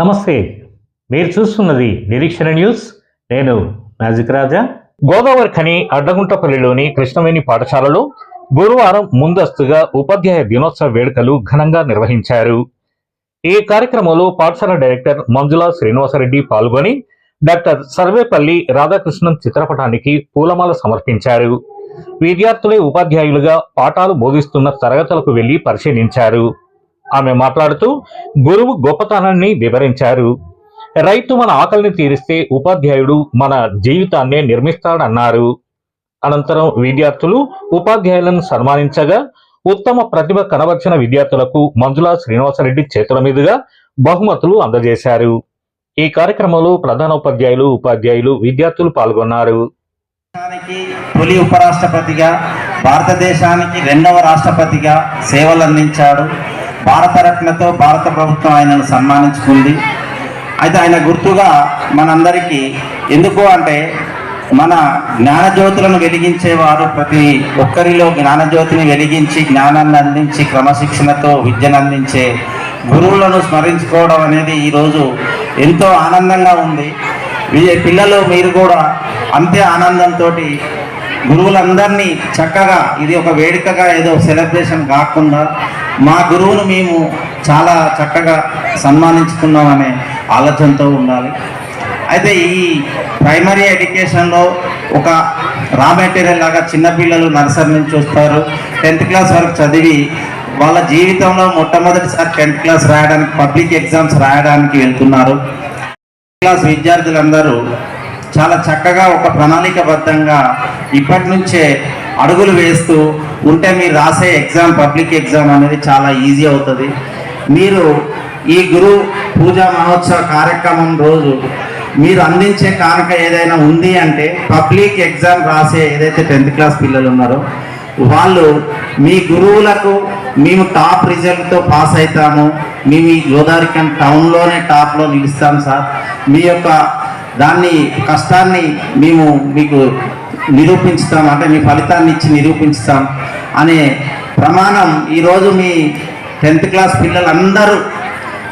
నమస్తే. మీరు చూస్తున్నది నిరీక్షణ న్యూస్. నేను మ్యాజిక్ రాజా. గోదావరి ఖని అడ్డగుంటపల్లిలోని కృష్ణవేణి పాఠశాలలో గురువారం ముందస్తుగా ఉపాధ్యాయ దినోత్సవ వేడుకలు ఘనంగా నిర్వహించారు. ఈ కార్యక్రమంలో పాఠశాల డైరెక్టర్ మంజుల శ్రీనివాసరెడ్డి పాల్గొని డాక్టర్ సర్వేపల్లి రాధాకృష్ణన్ చిత్రపటానికి పూలమాల సమర్పించారు. విద్యార్థులే ఉపాధ్యాయులుగా పాఠాలు బోధిస్తున్న తరగతులకు వెళ్ళి పరిశీలించారు. ఆమె మాట్లాడుతూ గురువు గొప్పతనాన్ని వివరించారు. రైతు మన ఆకలిని తీరిస్తే ఉపాధ్యాయుడు మన జీవితాన్నే నిర్మిస్తాడన్నారు. అనంతరం విద్యార్థులు ఉపాధ్యాయులను సన్మానించగా ఉత్తమ ప్రతిభ కనబర్చిన విద్యార్థులకు మంజులా శ్రీనివాసరెడ్డి చేతుల మీదుగా బహుమతులు అందజేశారు. ఈ కార్యక్రమంలో ప్రధానోపాధ్యాయులు ఉపాధ్యాయులు విద్యార్థులు పాల్గొన్నారు. తొలి ఉపరాష్ట్రపతిగా భారతదేశానికి రెండవ రాష్ట్రపతిగా సేవలు అందించాడు భారతరత్నతో భారత ప్రభుత్వం ఆయనను సన్మానించుకుంది. అయితే ఆయన గుర్తుగా మనందరికీ ఎందుకు అంటే మన జ్ఞానజ్యోతులను వెలిగించేవారు ప్రతి ఒక్కరిలో జ్ఞానజ్యోతిని వెలిగించి జ్ఞానాన్ని అందించి క్రమశిక్షణతో విద్యను అందించే గురువులను స్మరించుకోవడం అనేది ఈరోజు ఎంతో ఆనందంగా ఉంది. పిల్లలు మీరు కూడా అంతే ఆనందంతో గురువులందరినీ చక్కగా ఇది ఒక వేడుకగా ఏదో సెలబ్రేషన్ కాకుండా మా గురువును మేము చాలా చక్కగా సన్మానించుకున్నామనే ఆలోచనతో ఉండాలి. అయితే ఈ ప్రైమరీ ఎడ్యుకేషన్లో ఒక రా మెటీరియల్ లాగా చిన్నపిల్లలు నర్సరీ నుంచి వస్తారు. టెన్త్ క్లాస్ వరకు చదివి వాళ్ళ జీవితంలో మొట్టమొదటిసారి టెన్త్ క్లాస్ రాయడానికి పబ్లిక్ ఎగ్జామ్స్ రాయడానికి వెళ్తున్నారు. క్లాస్ విద్యార్థులందరూ చాలా చక్కగా ఒక ప్రణాళికబద్ధంగా ఇప్పటి నుంచే అడుగులు వేస్తూ ఉంటే మీరు రాసే ఎగ్జామ్ పబ్లిక్ ఎగ్జామ్ అనేది చాలా ఈజీ అవుతుంది. మీరు ఈ గురు పూజా మహోత్సవ కార్యక్రమం రోజు మీరు అందించే కానుక ఏదైనా ఉంది అంటే పబ్లిక్ ఎగ్జామ్ రాసే ఏదైతే టెన్త్ క్లాస్ పిల్లలు ఉన్నారో వాళ్ళు మీ గురువులకు మేము టాప్ రిజల్ట్తో పాస్ అవుతాము. మేము ఈ గోదావరికన్ టౌన్లోనే టాప్లో నిలుస్తాం సార్. మీ యొక్క దాన్ని కష్టాన్ని మేము మీకు నిరూపించుతాం అంటే మీ ఫలితాన్ని ఇచ్చి నిరూపించుతాం అనే ప్రమాణం ఈరోజు మీ టెన్త్ క్లాస్ పిల్లలందరూ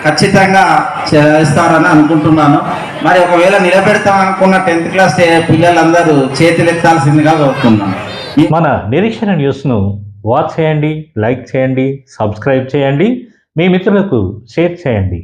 ఖచ్చితంగా చేస్తారని అనుకుంటున్నాను. మరి ఒకవేళ నిలబెడతాం అనుకున్న టెన్త్ క్లాస్ పిల్లలందరూ చేతులెత్తాల్సిందిగా కోరుతున్నాను మన నిరీక్షణ న్యూస్ను వాచ్ చేయండి లైక్ చేయండి సబ్స్క్రైబ్ చేయండి. మీ మిత్రులకు షేర్ చేయండి.